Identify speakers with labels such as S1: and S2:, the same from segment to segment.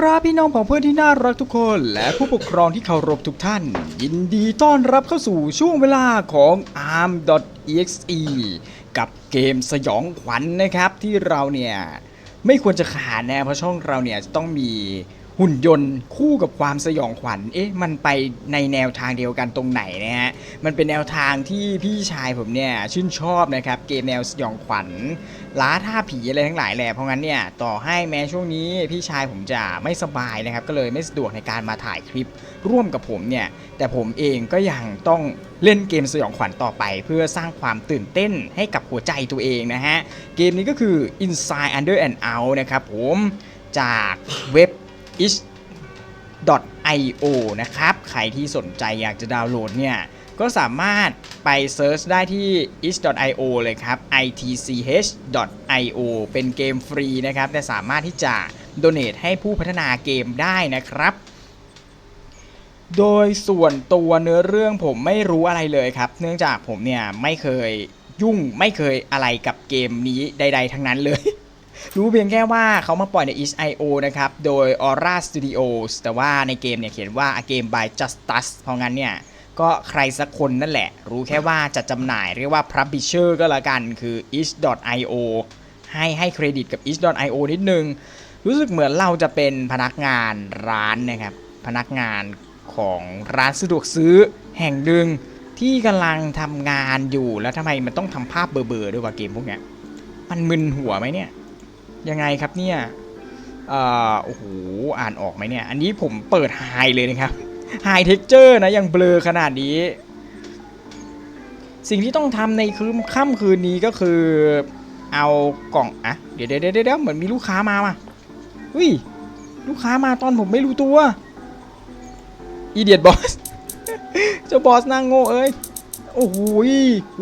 S1: ครับพี่น้องของเพื่อนที่น่ารักทุกคน และผู้ปกครองที่เคารพทุกท่าน ยินดีต้อนรับเข้าสู่ช่วงเวลาของ arm.exe กับเกมสยองขวัญนะครับที่เราเนี่ย ไม่ควรจะขาดนะเพราะช่องเราเนี่ยจะต้องมี หุ่นยนต์คู่กับความสยองขวัญ เอ๊ะ มันไปในแนวทางเดียวกันตรงไหนนะฮะ มันเป็นแนวทางที่พี่ชายผมเนี่ยชื่นชอบนะครับ เกมแนวสยองขวัญล้าท่าผีอะไรทั้งหลายแหละ เพราะงั้นเนี่ยต่อให้แม้ช่วงนี้พี่ชายผมจะไม่สบายนะครับ ก็เลยไม่สะดวกในการมาถ่ายคลิปร่วมกับผมเนี่ย แต่ผมเองก็ยังต้องเล่นเกมสยองขวัญต่อไป เพื่อสร้างความตื่นเต้นให้กับหัวใจตัวเองนะฮะ เกมนี้ก็คือ Inside Under and Out นะครับผมจากเว็บ is io นะครับ ใครที่สนใจอยากจะดาวน์โหลดเนี่ย ก็สามารถไปเซิร์ชได้ที่ itch.io เลยครับ itch.io เป็นเกมฟรีนะครับ แต่สามารถที่จะ donate ให้ผู้พัฒนาเกมได้นะครับ โดยส่วนตัวเนื้อเรื่องผมไม่รู้อะไรเลยครับ เนื่องจากผมเนี่ยไม่เคยยุ่งไม่เคยอะไรกับเกมนี้ใด ๆ ทั้งนั้นเลย รู้เพียงแค่ว่าเขามาปล่อยใน itch.io นะครับ โดย Aura Studios แต่ว่าในเกมเนี่ยเขียนว่า a game by Justus เพราะงั้นเนี่ยก็ใครสักคนนั่นแหละ รู้แค่ว่าจะจำหน่ายเรียกว่า Publisher ก็แล้วกันคือ itch.io ให้ให้เครดิตกับ itch.io นิดนึง รู้สึกเหมือนเราจะเป็นพนักงานร้านนะครับ พนักงานของร้านสะดวกซื้อแห่งหนึ่งที่กำลังทำงานอยู่แล้วทำไมมันต้องทำภาพเบลอๆด้วยวะเกมพวกเนี้ยมันมึนหัวไหมเนี่ย ยังไงครับเนี่ยเอ่อโอ้โหอ่านออกไหมเนี่ย อันนี้ผมเปิดไฮเลยนะครับไฮเท็กเจอร์นะยังเบลอขนาดนี้ สิ่งที่ต้องทำในคืนค่ำคืนนี้ก็คือ เอากล่องอะเดี๋ยวเดี๋ยวเดี๋ยวเหมือนมีลูกค้ามาว่ะอุ้ยลูกค้ามาตอนผมไม่รู้ตัวอีเดียดบอสเจ้าบอสนั่งโง่เอ้ยโอ้โห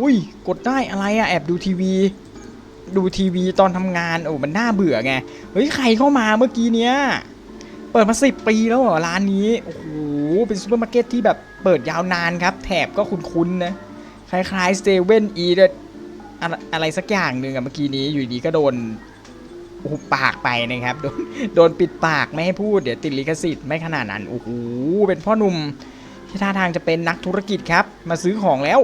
S1: อุ้ยกดได้อะไรอะแอบดูทีวี ดูทีวีตอนทำงานโอ้มันน่าเบื่อไงเฮ้ยใครเข้ามาเมื่อกี้เนี้ยเปิดมาสิบปีแล้วเหรอร้านนี้โอ้โหเป็นซูเปอร์มาร์เก็ตที่แบบเปิดยาวนานครับ แถบก็คุ้นๆนะคล้ายๆเซเว่นอีเดอะไรสักอย่างหนึ่งอะเมื่อกี้นี้อยู่ดีก็โดนอุบปากไปนะครับโดนโดนปิดปากไม่ให้พูดเดี๋ยวติดลิขสิทธิ์ไม่ขนาดนั้นโอ้โหเป็นพ่อหนุ่มที่ท่าทางจะเป็นนักธุรกิจครับ มาซื้อของแล้ว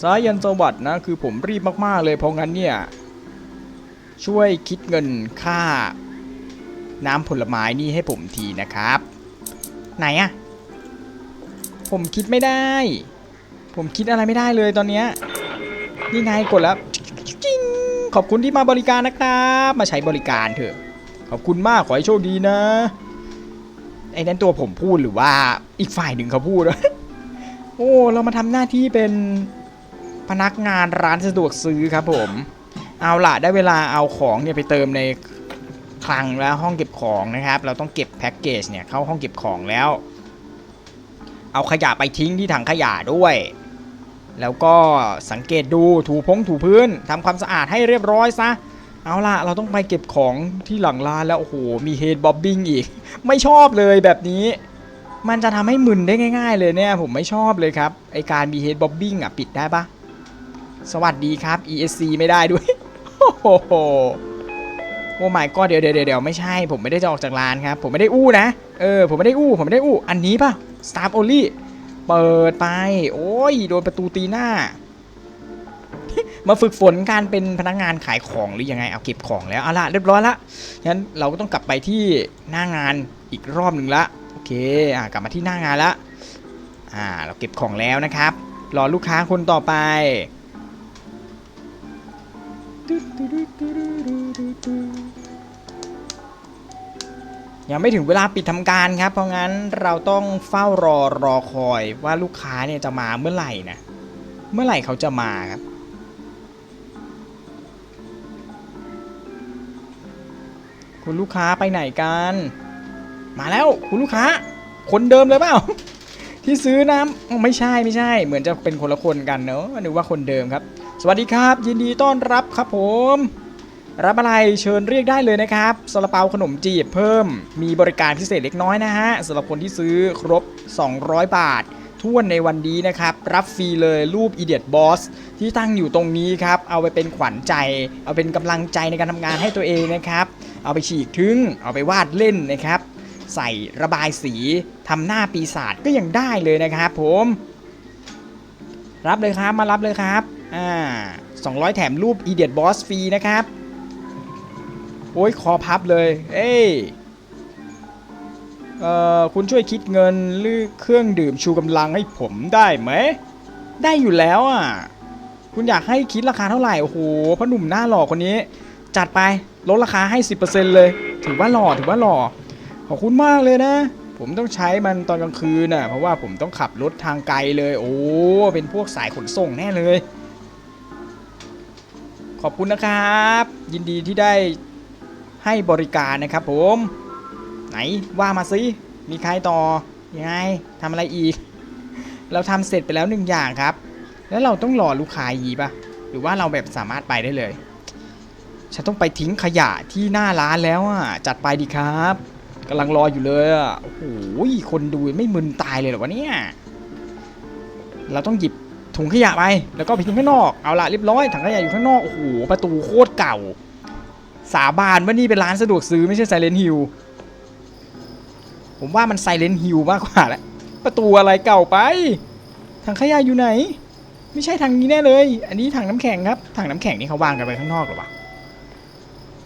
S1: สายันสวัสดนะคือผมรีบมากๆเลยเพราะงั้นเนี่ย ช่วยคิดเงินค่า น้ำผลไม้นี่ให้ผมทีนะครับ ไหนอะผมคิดไม่ได้ ผมคิดอะไรไม่ได้เลยตอนเนี้ยนี่ไงกดแล้วจิงขอบคุณที่มาบริการนะครับ มาใช้บริการเถอะ ขอบคุณมากขอให้โชคดีนะไอ้นั้นตัวผมพูดหรือว่าอีกฝ่ายหนึ่งเขาพูดโอ้เรามาทำหน้าที่เป็น พนักงานร้านสะดวกซื้อครับผม เอาล่ะได้เวลาเอาของเนี่ยไปเติมในคลังแล้วห้องเก็บของนะครับ เราต้องเก็บแพ็กเกจเนี่ยเข้าห้องเก็บของแล้ว เอาขยะไปทิ้งที่ถังขยะด้วย แล้วก็สังเกตดูถูพงถูพื้นทำความสะอาดให้เรียบร้อยซะเอาล่ะ เราต้องไปเก็บของที่หลังร้านแล้ว โอ้โห มีเฮดบ๊อบบิงอีก ไม่ชอบเลยแบบนี้ มันจะทำให้มึนได้ง่าย ๆ เลยเนี่ย ผมไม่ชอบเลยครับ ไอการมีเฮดบ๊อบบิงอะ ปิดได้ปะ สวัสดีครับ ESC ไม่ได้ด้วย โอ้โหโอ้ my god เดี๋ยวเดี๋ยวเดี๋ยวไม่ใช่ ผมไม่ได้จะออกจากร้านครับ ผมไม่ได้อู้นะ เออ ผมไม่ได้อู้ ผมไม่ได้อู้ อันนี้ป่ะ Staff only เปิดไป โอ้ย โดนประตูตีหน้า มาฝึกฝนการเป็นพนักงานขายของหรือยังไง เอาเก็บของแล้ว เอาละเรียบร้อยละ งั้นเราก็ต้องกลับไปที่หน้างานอีกรอบหนึ่งละ โอเค อ่ากลับมาที่หน้างานละ อ่า เราเก็บของแล้วนะครับ รอลูกค้าคนต่อไป ยังไม่ถึงเวลาปิดทำการครับ เพราะงั้นเราต้องเฝ้ารอรอคอยว่าลูกค้าเนี่ยจะมาเมื่อไหร่นะ เมื่อไหร่เขาจะมาครับคุณลูกค้าไปไหนกัน มาแล้วคุณลูกค้า คนเดิมเลยเปล่า ที่ซื้อน้ำไม่ใช่ไม่ใช่ เหมือนจะเป็นคนละคนกันเนอะนึกว่าคนเดิมครับ สวัสดีครับ ยินดีต้อนรับครับผม รับอะไรเชิญเรียกได้เลยนะครับซาลาเปาขนมจีบเพิ่ม มีบริการพิเศษเล็กน้อยนะฮะสำหรับคนที่ซื้อครบ 200 บาทท่วนในวันนี้นะครับ รับฟรีเลยรูป Idiot Boss ที่ตั้งอยู่ตรงนี้ครับ เอาไปเป็นขวัญใจ เอาเป็นกำลังใจในการทำงานให้ตัวเองนะครับ เอาไปฉีกทึงเอาไปวาดเล่นนะครับ ใส่ระบายสีทำหน้าปีศาจก็ยังได้เลยนะครับผม รับเลยครับมารับเลยครับ อ่า200 แถมรูป e d i o t Boss ฟรีนะครับ โอ้ยคอพับเลย เอ้ยเอ่อคุณช่วยคิดเงินหรือเครื่องดื่มชูกำลังให้ผมได้ไหม ได้อยู่แล้วอะ คุณอยากให้คิดราคาเท่าไหร่ โอ้โหพ่อหนุ่มหน้าหล่อคนนี้ จัดไปลดราคาให้ 10%เลย ถือว่าหล่อถือว่าหล่อ ขอบคุณมากเลยนะ ผมต้องใช้มันตอนกลางคืนน่ะ เพราะว่าผมต้องขับรถทางไกลเลย โอ้ เป็นพวกสายขนส่งแน่เลย ขอบคุณนะครับ ยินดีที่ได้ให้บริการนะครับผม ไหนว่ามาสิมีใครต่อยังไงทำอะไรอีก เราทำเสร็จไปแล้วหนึ่งอย่างครับ แล้วเราต้องรอลูกค้ายีปะหรือว่าเราแบบสามารถไปได้เลย ฉันต้องไปทิ้งขยะที่หน้าร้านแล้วอะจัดไปดีครับกำลังรออยู่เลยอะโอ้โหคนดูไม่มึนตายเลยเหรอวะเนี่ยเราต้องหยิบ ถุงขยะไป แล้วก็ไปทิ้งข้างนอก เอาละเรียบร้อย ถังขยะอยู่ข้างนอก โอ้โห ประตูโคตรเก่า สาบานว่านี่เป็นร้านสะดวกซื้อไม่ใช่ไซเลนฮิลผมว่ามันไซเลนฮิลมากกว่าแหละประตูอะไรเก่าไป ถังขยะอยู่ไหน ไม่ใช่ทางนี้แน่เลย อันนี้ถังน้ำแข็งครับ ถังน้ำแข็งนี่เขาวางกันไปข้างนอกหรอวะ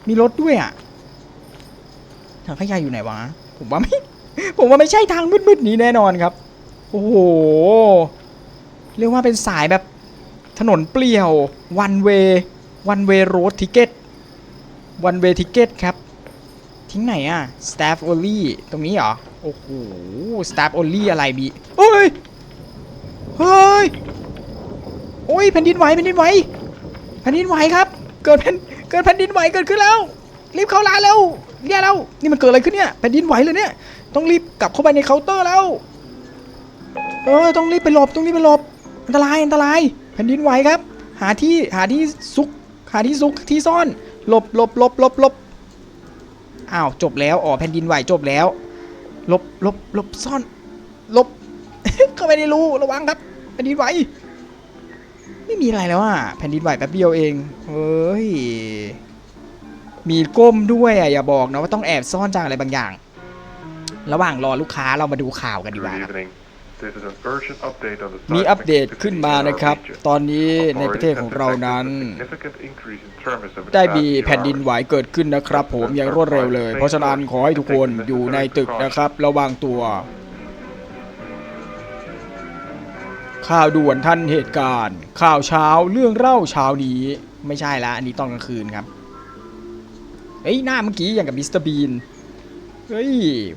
S1: มีรถด้วยอะ ถังขยะอยู่ไหนวะ ผมว่าไม่ ผมว่าไม่ใช่ทางมืดๆนี้แน่นอนครับ โอ้โห เรียกว่าเป็นสายแบบถนนเปลี่ยว one way one way road ticket one way ticket ครับ ทิ้งไหนอะ staff only ตรงนี้เหรอ โอ้โห staff only อะไรบีเฮ้ย เฮ้ย โอ้ยแผ่นดินไหวแผ่นดินไหวแผ่นดินไหวครับ เกิดแผ่นเกิดแผ่นดินไหวเกิดขึ้นแล้ว รีบเข้าร้านแล้วเนี่ยเรานี่มันเกิดอะไรขึ้นเนี่ยแผ่นดินไหวเลยเนี่ย ต้องรีบกลับเข้าไปในเคาน์เตอร์แล้ว เออ ต้องรีบไปหลบ ต้องรีบไปหลบ นตรายอันตราย แผ่นดินไหวครับ หาที่หาที่ซุกหาที่ซุกที่ซ่อนหลบหลบหลบหลบหลบอ้าวจบแล้วอ๋อแผ่นดินไหวจบแล้วหลบหลบหลบซ่อนหลบเข้าไปในรูระวังครับ แผ่นดินไหวไม่มีอะไรแล้วอะแผ่นดินไหวแป๊บเดียวเองเฮ้ยมีก้มด้วยอะอย่าบอกนะว่าต้องแอบซ่อนจากอะไรบางอย่าง ระหว่างรอลูกค้าเรามาดูข่าวกันดีกว่าครับ
S2: evening. This is an urgent update on the
S1: มี
S2: seismic
S1: อัปเดตขึ้นมา
S2: activity in our
S1: นะครับ
S2: region.
S1: ตอนนี้ในประเทศ
S2: Authorities
S1: ของ
S2: have
S1: เรา
S2: detected
S1: นั้น
S2: a significant increase in tremors over the
S1: ได้
S2: past
S1: มี
S2: few
S1: แผ่นดิน
S2: hours.
S1: ไหวเกิดขึ้นนะครับผมอย่างรวดเร็วเลย เพราะฉะนั้นขอให้ทุกคนอยู่ในตึกนะครับ ระวังตัว ข่าวด่วนทันเหตุการณ์ ข่าวเช้าเรื่องเล่าเช้านี้ ไม่ใช่ละอันนี้ตอนกลางคืนครับเฮ้ยหน้าเมื่อกี้อย่างกับมิสเตอร์บีนเฮ้ย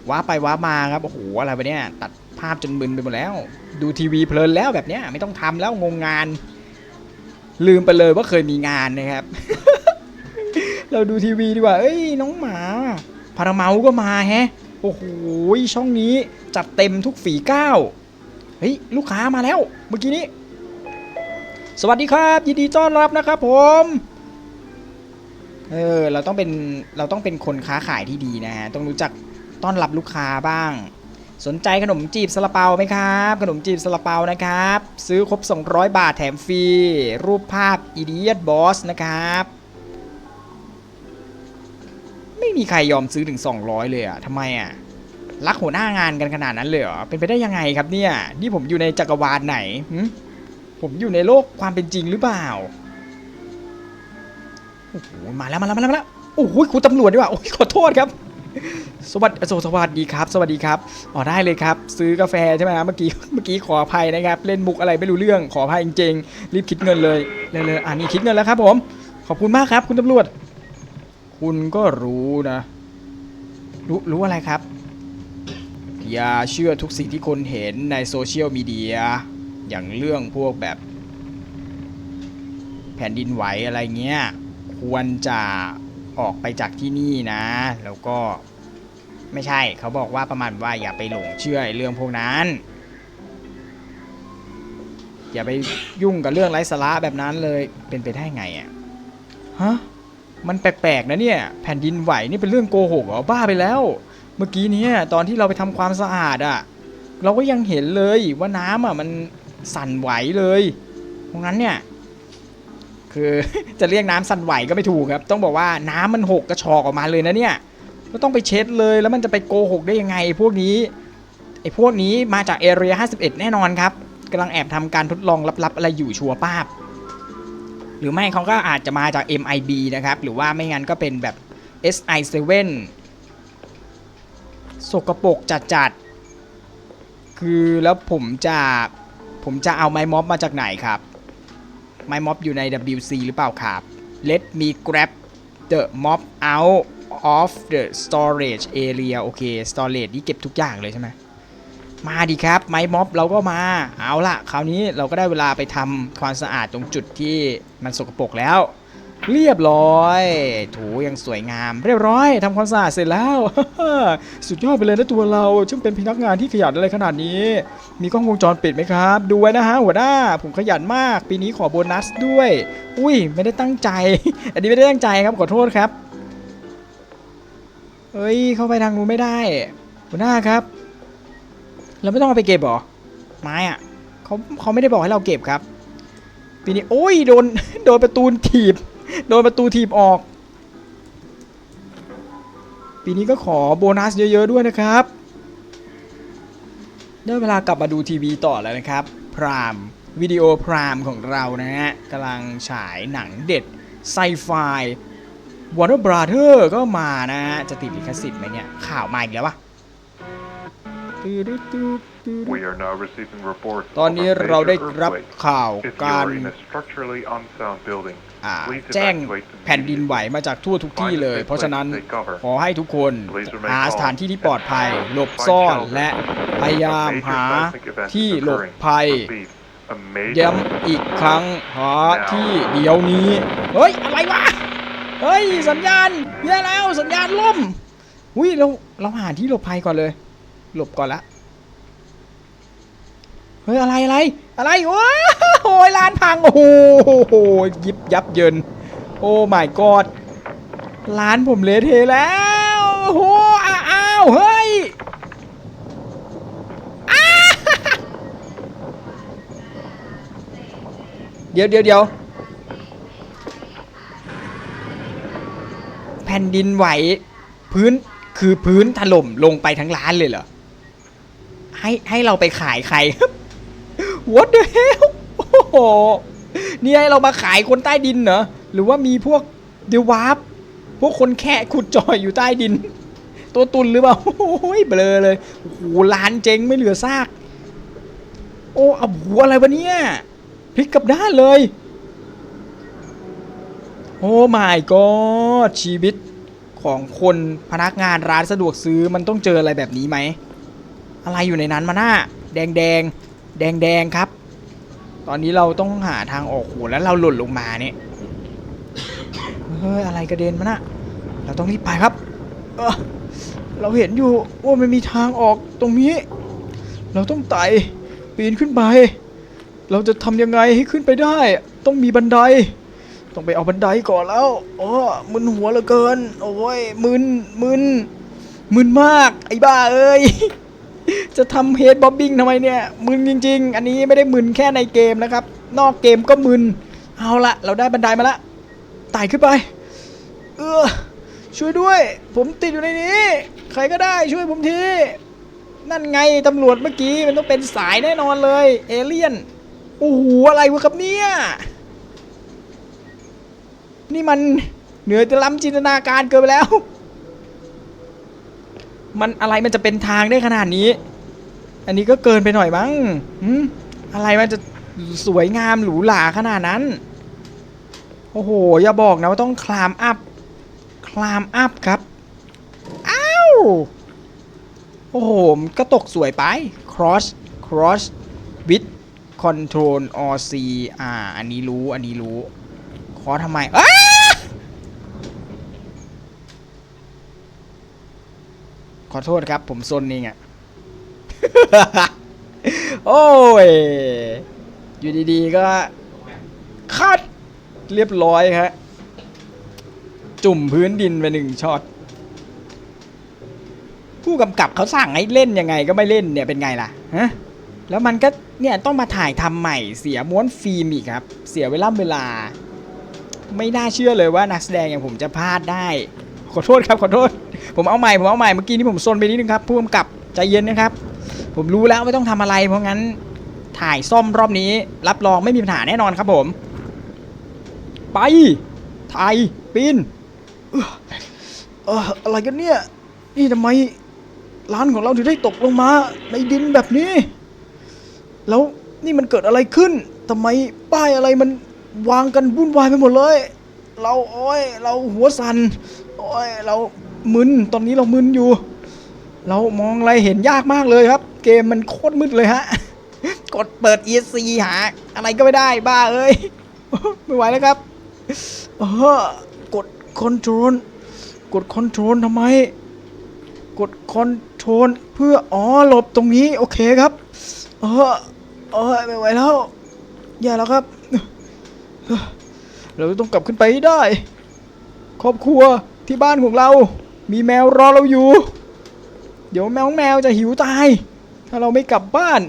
S1: ว้าไปว้ามาครับโอ้โหอะไรวะเนี่ยตัด ภาพจนมึนไปหมดแล้ว ดูทีวีเพลินแล้วแบบเนี้ยไม่ต้องทำแล้วงงงาน ลืมไปเลยว่าเคยมีงานนะครับ เราดูทีวีดีกว่า เอ้ย น้องหมาพาราเมาก็มาแฮะ โอ้โหช่องนี้จัดเต็มทุกฝีก้าวเฮ้ยลูกค้ามาแล้ว เมื่อกี้นี้ สวัสดีครับ ยินดีต้อนรับนะครับผมเออเราต้องเป็นเราต้องเป็นคนค้าขายที่ดีนะฮะต้องรู้จักต้อนรับลูกค้าบ้าง สนใจขนมจีบซาลาเปาไหมครับ ขนมจีบซาลาเปานะครับ ซื้อครบ 200 บาทแถมฟรี รูปภาพ Idiot Boss นะครับ ไม่มีใครยอมซื้อถึง 200 เลยอะทำไมอะรักหัวหน้างานกันขนาดนั้นเลยเหรอ เป็นไปได้ยังไงครับเนี่ย นี่ผมอยู่ในจักรวาลไหน ผมอยู่ในโลกความเป็นจริงหรือเปล่า โอ้โห มาแล้วมาแล้วมาแล้วมาแล้ว โอ้โหคุณตำรวจดีกว่า โอ้ยขอโทษครับ สวัสดีสวัสดีครับ สวัสดีครับอ๋อได้เลยครับ ซื้อกาแฟใช่ไหมครับเมื่อกี้เมื่อกี้ขออภัยนะครับ เล่นมุกอะไรไม่รู้เรื่องขออภัยจริงๆรีบคิดเงินเลยเลยเลยอ่านี่คิดเงินแล้วครับ ผม ขอบคุณมากครับ คุณตำรวจ คุณก็รู้นะ รู้รู้อะไรครับ อย่าเชื่อทุกสิ่งที่คนเห็นในโซเชียลมีเดียอย่างเรื่องพวกแบบ แผ่นดินไหวอะไรเงี้ยควรจะ ออกไปจากที่นี่นะ แล้วก็ไม่ใช่เขาบอกว่าประมาณว่าอย่าไปหลงเชื่อเรื่องพวกนั้น อย่าไปยุ่งกับเรื่องไร้สาระแบบนั้นเลยเป็นไปได้ไงอะ่ะฮะมันแปลกๆนะเนี่ยแผ่นดินไหวนี่เป็นเรื่องโกหกเหรอบ้าไปแล้ว เมื่อกี้นี้ตอนที่เราไปทำความสะอาดอะ่ะเราก็ยังเห็นเลยว่าน้ำอะมันสั่นไหวเลยเพราะงั้นเนี่ย คือจะเรียกน้ำสั่นไหวก็ไม่ถูกครับ ต้องบอกว่าน้ำมันหกกระชอกออกมาเลยนะเนี่ยก็ต้องไปเช็ดเลยแล้วมันจะไปโกหกได้ยังไง พวกนี้ไอ้พวกนี้มาจากเอเรีย51 แน่นอนครับกำลังแอบทำการทดลองลับๆอะไรอยู่ชัวร์ป้าบ หรือไม่เขาก็อาจจะมาจาก MIB นะครับ หรือว่าไม่งั้นก็เป็นแบบ SI7 สกปรกจัดๆ คือแล้วผมจะผมจะเอาไม้ม็อบมาจากไหนครับ ไม้ม็อบอยู่ใน WC หรือเปล่าครับ Let me grab the mob out of the storage area โอเค storage นี่เก็บทุกอย่างเลยใช่ไหมมาดีครับ ไม้ม็อบเราก็มา เอาละคราวนี้เราก็ได้เวลาไปทำความสะอาดตรงจุดที่มันสกปรกแล้ว เรียบร้อย ถูยังสวยงาม เรียบร้อยทำความสะอาดเสร็จแล้ว สุดยอดไปเลยนะตัวเราช่างเป็นพนักงานที่ขยันอะไรขนาดนี้ มีกล้องวงจรปิดไหมครับ ดูไว้นะฮะหัวหน้า ผมขยันมาก ปีนี้ขอโบนัสด้วย อุ้ย ไม่ได้ตั้งใจ อันนี้ไม่ได้ตั้งใจครับขอโทษครับเฮ้ยเข้าไปทางนู้นไม่ได้ หัวหน้าครับ เราไม่ต้องเอาไปเก็บหรอไม้อะเขาเขาไม่ได้บอกให้เราเก็บครับ ปีนี้โอ้ยโดนโดนประตูถีบ โดนประตูถีบออก ปีนี้ก็ขอโบนัสเยอะๆด้วยนะครับ ได้เวลากลับมาดูทีวีต่อแล้วนะครับ พรามวิดีโอพรามของเรานะฮะกำลังฉายหนังเด็ดไซไฟ Warner Brother ก็มานะฮะ จะติดลิขสิทธิ์ไหมเนี่ย ข่าวมาอีกแล้ววะ
S2: We are now receiving reports
S1: ตอนนี้
S2: of a
S1: เราได้
S2: major
S1: รับ
S2: earthquake.
S1: ข่าว
S2: If you
S1: การ
S2: are in a structurally unsound building,
S1: อ่า
S2: please
S1: แจ้ง
S2: evacuate
S1: แผ่นดินไหว
S2: immediately.
S1: มาจากทั่วทุกที่เลย เพราะฉะนั้น
S2: Take cover.
S1: ขอให้ทุกคน
S2: Please remain
S1: หา
S2: calm
S1: สถานที่ที่ปลอดภัย
S2: and
S1: หลบ
S2: find
S1: ซ่อน
S2: shelter.
S1: และพยายาม
S2: A major
S1: หา
S2: seismic event is
S1: ที่หลบ
S2: occurring.
S1: ภัย
S2: Repeat, a major
S1: ย้ำอีกครั้งหาที่เดียวนี้ เฮ้ย อะไรวะ เฮ้ย สัญญาณแย่แล้วสัญญาณล่ม อุ้ยเราเราหาที่หลบภัยก่อนเลย หลบก่อนละ เฮ้ย อะไร อะไร อะไรโอ้โหร้านพัง โอ้โหยิบยับเยิน โอ้ my god ร้านผมเละเทแล้ว โอ้โหอ้าอ้าวเฮ้ยเดี๋ยวเดี๋ยวเดี๋ยวแผ่นดินไหว พื้นคือพื้นถล่มลงไปทั้งร้านเลยเหรอให้ให้เราไปขายใคร What the hell โอ้โหนี่ให้เรามาขายคนใต้ดินเหรอ หรือว่ามีพวกเดวาร์ปพวกคนแค่ขุดจอยอยู่ใต้ดิน ตัวตุนหรือเปล่า โอ้ยเบลอเลย โอ้โหร้านเจ๊งไม่เหลือซาก โอ้เอาหัวอะไรวะเนี่ยพลิกกลับด้านเลย โอ้ my god ชีวิตของคนพนักงานร้านสะดวกซื้อมันต้องเจออะไรแบบนี้ไหม อะไรอยู่ในนั้นมาหน้า แดงแดง แดงแดงๆครับ ตอนนี้เราต้องหาทางออกโหแล้วเราหล่นลงมาเนี่ยเฮ้ยอะไรกระเด็นมาน่ะเราต้องรีบไปครับ เออเราเห็นอยู่ว่ามันมีทางออกตรงนี้ เราต้องไต่ปีนขึ้นไป เราจะทำยังไงให้ขึ้นไปได้ ต้องมีบันได ต้องไปเอาบันไดก่อนแล้วโอ้มึนหัวเหลือเกิน โอ้ยมึนมึนมึนมาก ไอ้บ้าเอ้ย จะทำเฮดบ๊อบบิ้งทำไมเนี่ยมึนจริง ๆ อันนี้ไม่ได้มึนแค่ในเกมนะครับ นอกเกมก็มึน เอาละเราได้บันไดมาละไต่ขึ้นไป เออช่วยด้วย ผมติดอยู่ในนี้ ใครก็ได้ช่วยผมที นั่นไงตำรวจเมื่อกี้มันต้องเป็นสายแน่นอนเลย เอเลี่ยน โอ้โหอะไรวะครับเนี่ย นี่มันเหนือจะล้ำจินตนาการเกินไปแล้ว มันอะไรมันจะเป็นทางได้ขนาดนี้ อันนี้ก็เกินไปหน่อยมั้งหืมอะไรมันจะสวยงามหรูหราขนาดนั้น โอ้โห อย่าบอกนะว่าต้องคลามอัพ คลามอัพครับ อ้าว โอ้โห ก็ตกสวยไป cross cross with control or c อ่า อันนี้รู้ อันนี้รู้ ขอทำไมอ้าข อโทษครับ ผมซนเองอะโอ้ย อยู่ดีๆ ก็คัดเรียบร้อยครับจุ่มพื้นดินไปหนึ่งช็อต ผู้กำกับเขาสั่งให้เล่นยังไงก็ไม่เล่นเนี่ยเป็นไงล่ะฮะแล้วมันก็เนี่ยต้องมาถ่ายทำใหม่เสียม้วนฟิล์มอีกครับ เสียเวลาเวลา ไม่น่าเชื่อเลยว่านักแสดงอย่างผมจะพลาดได้ ขอโทษครับขอโทษ ผมเอาใหม่ผมเอาใหม่เมื่อกี้นี้ผมซนไปนิดนึงครับผู้กำกับใจเย็นนะครับ ผมรู้แล้วไม่ต้องทำอะไร เพราะงั้นถ่ายซ่อมรอบนี้ รับรองไม่มีปัญหาแน่นอนครับผม ไปถ่ายปีนเอออะไรกันเนี่ย นี่ทำไมร้านของเราถึงได้ตกลงมาในดินแบบนี้ แล้วนี่มันเกิดอะไรขึ้นทำไมป้ายอะไรมันวางกันวุ่นวายไปหมดเลย เราโอ้ยเราหัวสันโอ้ยเรา มึนตอนนี้เรามึนอยู่ เรามองอะไรเห็นยากมากเลยครับ เกมมันโคตรมืดเลยฮะ กดเปิด ESC หา อะไรก็ไม่ได้บ้าเอ้ย ไม่ไหวแล้วครับเออกดคอนโทรลกดคอนโทรลทำไม กดคอนโทรลเพื่ออ๋อหลบตรงนี้ โอเคครับ เออเออไม่ไหวแล้วแย่แล้วครับ เราต้องกลับขึ้นไปได้ ครอบครัวที่บ้านของเรา มีแมวรอเราอยู่ เดี๋ยวแมวแมวจะหิวตาย ถ้าเราไม่กลับบ้าน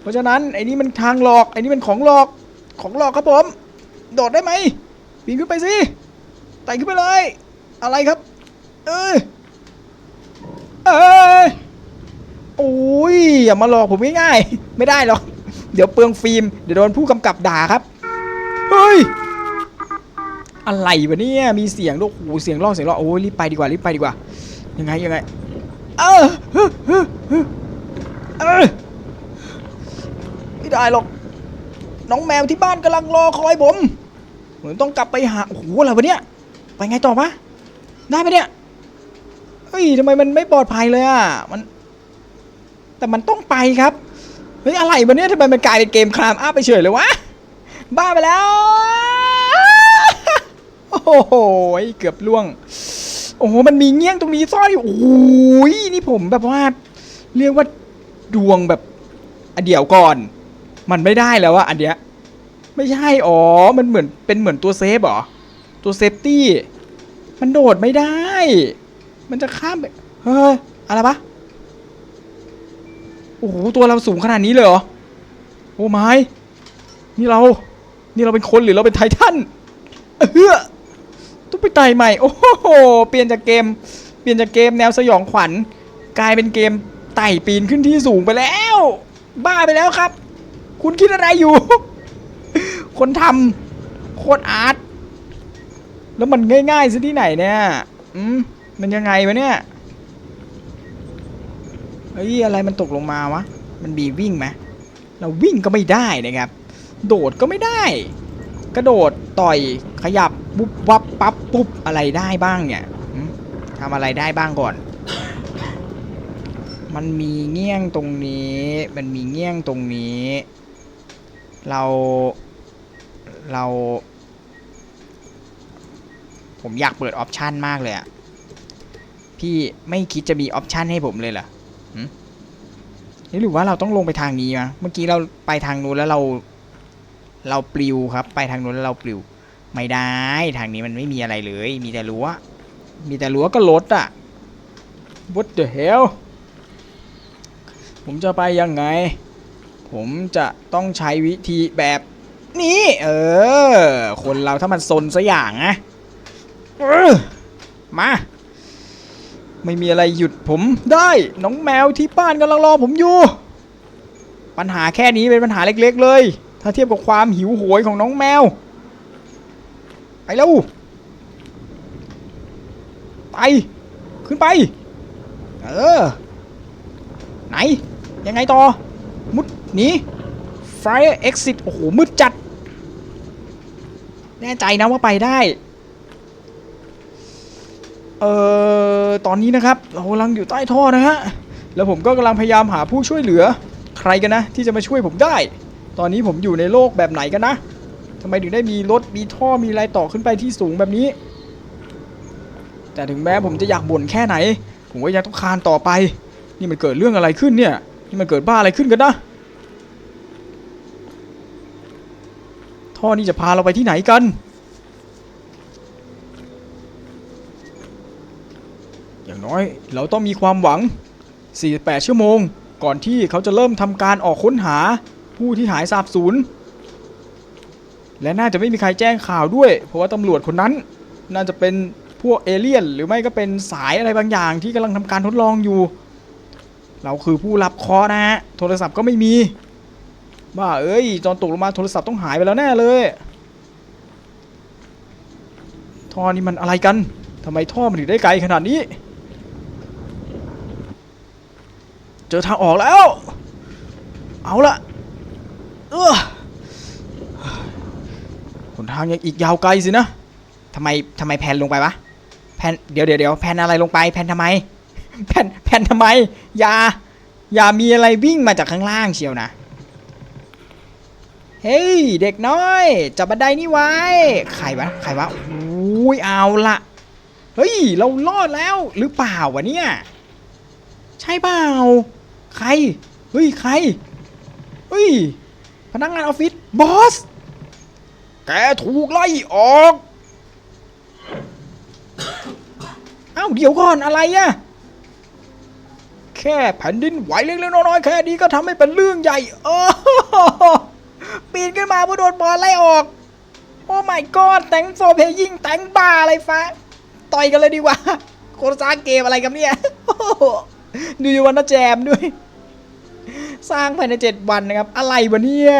S1: เพราะฉะนั้นไอ้นี่มันทางหลอก ไอ้นี่มันของหลอก ของหลอกครับผม โดดได้ไหมปีนขึ้นไปสิ ไต่ขึ้นไปเลย อะไรครับ เออเอยโอ้ยอย่ามาหลอกผมง่ายๆ ไม่ได้หรอก เดี๋ยวเปลืองฟิล์ม เดี๋ยวโดนผู้กำกับด่าครับ เฮ้ย อะไรวะเนี่ยมีเสียงด้วยโอ้โหเสียงร้องเสียงร้องโอ้ยรีบไปดีกว่ารีบไปดีกว่ายังไงยังไงเออเออเออเอไม่ได้หรอกน้องแมวที่บ้านกำลังรอคอยผมเหมือนต้องกลับไปหาโอ้โหอะไรวะเนี่ยไปไงต่อปะได้ไหมเนี่ยเฮ้ยทำไมมันไม่ปลอดภัยเลยอะมันแต่มันต้องไปครับเฮ้ยอะไรวะเนี่ยทำไมมันกลายเป็นเกมคลามอัพไปเฉยเลยวะบ้าไปแล้ว โอ้โหเกือบล่วง โอ้โห มันมีเงี้ยงตรงนี้ซ่อนอยู่ โอ้ยนี่ผมแบบว่า เรียกว่าดวงแบบอเดี๋ยวก่อน มันไม่ได้แล้วอะอันเนี้ย ไม่ใช่ อ๋อ มันเหมือนเป็นเหมือนตัวเซฟหรอ ตัวเซฟตี้ มันโดดไม่ได้ มันจะข้ามไป เฮ้ย อะไรปะโอ้โห ตัวเราสูงขนาดนี้เลยเหรอ โอ้ไม้นี่เรา นี่เราเป็นคนหรือเราเป็นไททันเออต้อ ไปไต่ใหม่ โอ้โห เปลี่ยนจากเกม เปลี่ยนจากเกมแนวสยองขวัญ กลายเป็นเกมไต่ปีนขึ้นที่สูงไปแล้ว บ้าไปแล้วครับ คุณคิดอะไรอยู่ คนทำโคตรอาร์ต แล้วมันง่ายๆซะที่ไหนเนี่ยอืมมันยังไงวะเนี่ยเฮ้ยอะไรมันตกลงมาวะ มันบีวิ่งไหมเราวิ่งก็ไม่ได้นะครับ โดดก็ไม่ได้ กระโดดต่อย ขยับปุ๊บวับปั๊บปุ๊บอะไรได้บ้างเนี่ยทำอะไรได้บ้างก่อน มันมีเงี้ยงตรงนี้ มันมีเงี้ยงตรงนี้ เรา เรา ผมอยากเปิดออปชันมากเลยอะพี่ไม่คิดจะมีออปชันให้ผมเลยเหรอนี่หรือว่าเราต้องลงไปทางนี้มะเมื่อกี้เราไปทางนู้นแล้วเรา เราปลิวครับ ไปทางนู้นแล้วเราปลิว ไม่ได้ทางนี้มันไม่มีอะไรเลย มีแต่รั้ว มีแต่รั้วก็รถอะ What the hell ผมจะไปยังไง ผมจะต้องใช้วิธีแบบนี้ เออ คนเราถ้ามันซนสัอย่างนะออมา ไม่มีอะไรหยุดผมได้ น้องแมวที่บ้านกำลังรอผมอยู่ ปัญหาแค่นี้เป็นปัญหาเล็กๆเลย ถ้าเทียบกับความหิวโหยของน้องแมว ไปแล้วไป ขึ้นไป เออ ไหน ยังไงต่อ มุดหนี Fire Exit โอ้โห มืดจัด แน่ใจนะว่าไปได้ เอ่อ ตอนนี้นะครับ เรากำลังอยู่ใต้ท่อนะฮะ แล้วผมก็กำลังพยายามหาผู้ช่วยเหลือ ใครกันนะ ที่จะมาช่วยผมได้ ตอนนี้ผมอยู่ในโลกแบบไหนกันนะ ทำไมถึงได้มีรถมีท่อมีอะไรต่อขึ้นไปที่สูงแบบนี้ แต่ถึงแม้ผมจะอยากบ่นแค่ไหน ผมก็ยังต้องคานต่อไป นี่มันเกิดเรื่องอะไรขึ้นเนี่ย นี่มันเกิดบ้าอะไรขึ้นกันนะท่อนี้จะพาเราไปที่ไหนกัน อย่างน้อยเราต้องมีความหวัง 48 ชั่วโมง ก่อนที่เขาจะเริ่มทำการออกค้นหาผู้ที่หายสาบสูญ และน่าจะไม่มีใครแจ้งข่าวด้วย เพราะว่าตำรวจคนนั้น น่าจะเป็นพวกเอเลี่ยน หรือไม่ก็เป็นสายอะไรบางอย่างที่กำลังทำการทดลองอยู่ เราคือผู้รับเคราะห์นะฮะโทรศัพท์ก็ไม่มีบ้าเอ้ยตอนตกลงมาโทรศัพท์ต้องหายไปแล้วแน่เลยท่อนี่มันอะไรกันทำไมท่อมันถึงได้ไกลขนาดนี้ เจอทางออกแล้ว เอาละเออ นทางยังอีกยาวไกลสินะทำไมทำไมแผ่นลงไปวะแผ่นเดี๋ยวเดี๋ยวเดี๋ยวแผ่นอะไรลงไป แผ่นทำไม แผ่นแผ่นทำไม อย่า อย่ามีอะไรวิ่งมาจากข้างล่างเชียวนะ เฮ้ย เด็กน้อย จับบันไดนี่ไว้ ใครวะ ใครวะอุ้ยเอาละเฮ้ย เรารอดแล้วหรือเปล่าวะเนี่ย ใช่เปล่า ใคร เฮ้ย ใคร เฮ้ย พนักงานออฟฟิศ บอส แกถูกไล่ออก เอ้าเดี๋ยวก่อนอะไรอะแค่แผ่นดินไหวเล็กๆน้อยๆแค่นี้ก็ทำให้เป็นเรื่องใหญ่โอ้โหปีนขึ้นมาเพื่อโดนบอลไล่ออก โอ้ my god แต่งโฟเพยิงแต่งบ้าอะไรฟ้า ต่อยกันเลยดีกว่า โคตรสร้างเกมอะไรกันเนี่ยดูอยู่วันนะแจมด้วย สร้างภายในเจ็ดวันนะครับ อะไรวะเนี่ย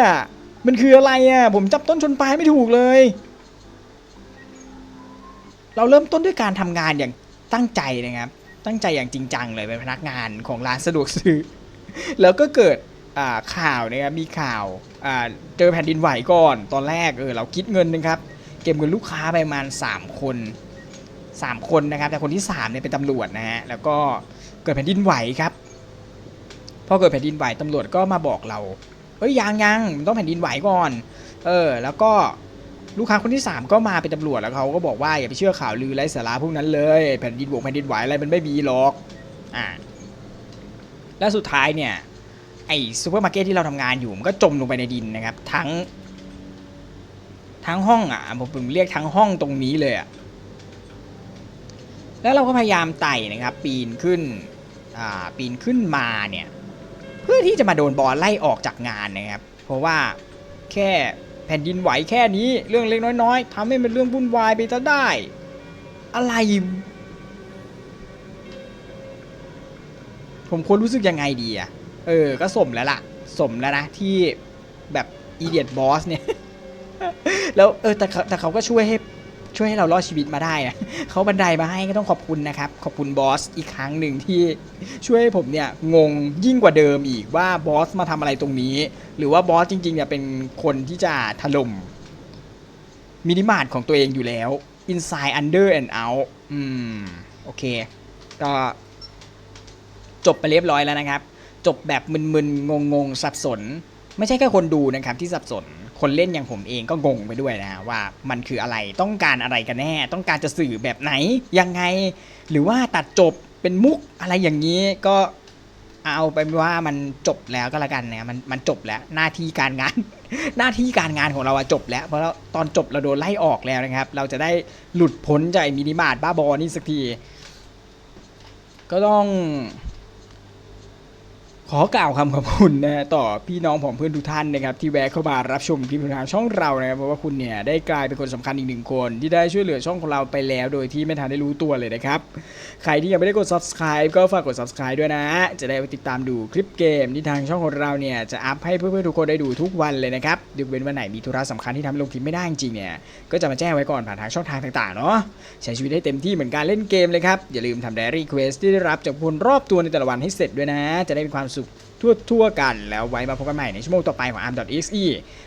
S1: มันคืออะไรอะ ผมจับต้นชนปลายไม่ถูกเลย เราเริ่มต้นด้วยการทำงานอย่างตั้งใจนะครับ ตั้งใจอย่างจริงจังเลยเป็นพนักงานของร้านสะดวกซื้อ แล้วก็เกิดข่าวนะครับมีข่าวเจอแผ่นดินไหวก่อนตอนแรกเออเราคิดเงินนะครับ เก็บเงินลูกค้าไปประมาณ 3 คน 3 คนนะครับ แต่คนที่3เนี่ยเป็นตำรวจนะฮะแล้วก็เกิดแผ่นดินไหวครับพอเกิดแผ่นดินไหวตำรวจก็มาบอกเรา เฮ้ยยังยังมันต้องแผ่นดินไหวก่อน เออ แล้วก็ลูกค้าคนที่ 3 ก็มาเป็นตำรวจแล้วเขาก็บอกว่าอย่าไปเชื่อข่าวลือไร้สาระพวกนั้นเลยแผ่นดินบวกแผ่นดินไหวอะไรมันไม่มีหรอกอ่าและสุดท้ายเนี่ยไอ้ซูเปอร์มาร์เก็ตที่เราทำงานอยู่มันก็จมลงไปในดินนะครับ ทั้ง ทั้งห้องอะผมผมเรียกทั้งห้องตรงนี้เลยอะแล้วเราก็พยายามไต่นะครับ ปีนขึ้นอ่าปีนขึ้นมาเนี่ย พื่อที่จะมาโดนบอลไล่ออกจากงานนะครับ เพราะว่าแค่แผ่นดินไหวแค่นี้เรื่องเล็กน้อยๆทำให้เป็นเรื่องวุ่นวายไปซะได้ อะไร ผมควรรู้สึกยังไงดีอะเออ ก็สมแล้วล่ะ สมแล้วนะ ที่แบบอีเดียตบอสเนี่ย แล้วเออแต่เขาแต่เขาก็ช่วยให้ ช่วยให้เรารอดชีวิตมาได้นะเขาบันไดมาให้ก็ต้องขอบคุณนะครับ ขอบคุณบอสอีกครั้งหนึ่งที่ช่วยให้ผมเนี่ยงงยิ่งกว่าเดิมอีกว่าบอสมาทำอะไรตรงนี้ หรือว่าบอสจริงๆเนี่ยเป็นคนที่จะถล่มมินิมาร์ทของตัวเองอยู่แล้ว inside under and out อืมโอเค ก็จบไปเรียบร้อยแล้วนะครับ จบแบบมึนๆงงๆสับสน ไม่ใช่แค่คนดูนะครับที่สับสน คนเล่นอย่างผมเองก็งงไปด้วยนะว่ามันคืออะไรต้องการอะไรกันแน่ ต้องการจะสื่อแบบไหนยังไง หรือว่าตัดจบเป็นมุกอะไรอย่างนี้ก็เอาไปนว่ามันจบแล้วก็แล้วกันนะมันมันจบแล้วหน้าที่การงาน หน้าที่การงานของเราอะจบแล้ว เพราะเราตอนจบเราโดนไล่ออกแล้วนะครับ เราจะได้หลุดพ้นจากมินิมาร์ทบ้าบอนี่สักที ก็ต้อง ขอกล่าวคำขอบคุณนะต่อพี่น้องผมเพื่อนทุกท่านนะครับที่แวะเข้ามารับชมคลิปทางช่องเรานะครับเพราะว่าคุณเนี่ยได้กลายเป็นคนสำคัญอีกหนึ่งคน ที่ได้ช่วยเหลือช่องของเราไปแล้ว โดยที่ไม่ทันได้รู้ตัวเลยนะครับ ใครที่ยังไม่ได้กด subscribe ก็ฝากกด subscribe ด้วยนะ จะได้ไปติดตามดูคลิปเกมที่ทางช่องของเราเนี่ยจะอัพให้เพื่อนๆทุกคนได้ดูทุกวันเลยนะครับยกเว้นวันไหนมีธุระสำคัญที่ทำลงคลิปไม่ได้จริงเนี่ยก็จะมาแจ้งไว้ก่อนผ่านทางช่องทางต่างๆเนาะใช้ชีวิตให้เต็มที่เหมือนการเล่นเกมเลยครับอย่าลืมทำ diary quest ที่ได้รับจากคนรอบตัวในแต่ละวันให้เสร็จด้วยนะ จะได้มีความสุขทั่วทั่วๆกัน แล้วไว้มาพบกันใหม่ในชั่วโมงต่อไปของ arm.exe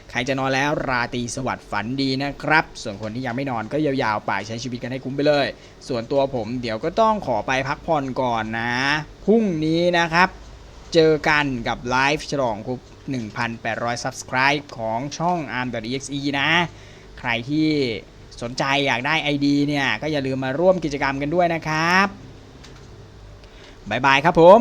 S1: ใครจะนอนแล้วราตรีสวัสดิ์ฝันดีนะครับ ส่วนคนที่ยังไม่นอนก็ยาวๆไปใช้ชีวิตกันให้คุ้มไปเลย ส่วนตัวผมเดี๋ยวก็ต้องขอไปพักผ่อนก่อนนะ พรุ่งนี้นะครับ เจอกันกับไลฟ์ฉลองครบ1,800 subscribe ของช่อง arm.exe นะ ใครที่สนใจอยากได้ ID เนี่ย ก็อย่าลืมมาร่วมกิจกรรมกันด้วยนะครับบ๊ายบายครับผม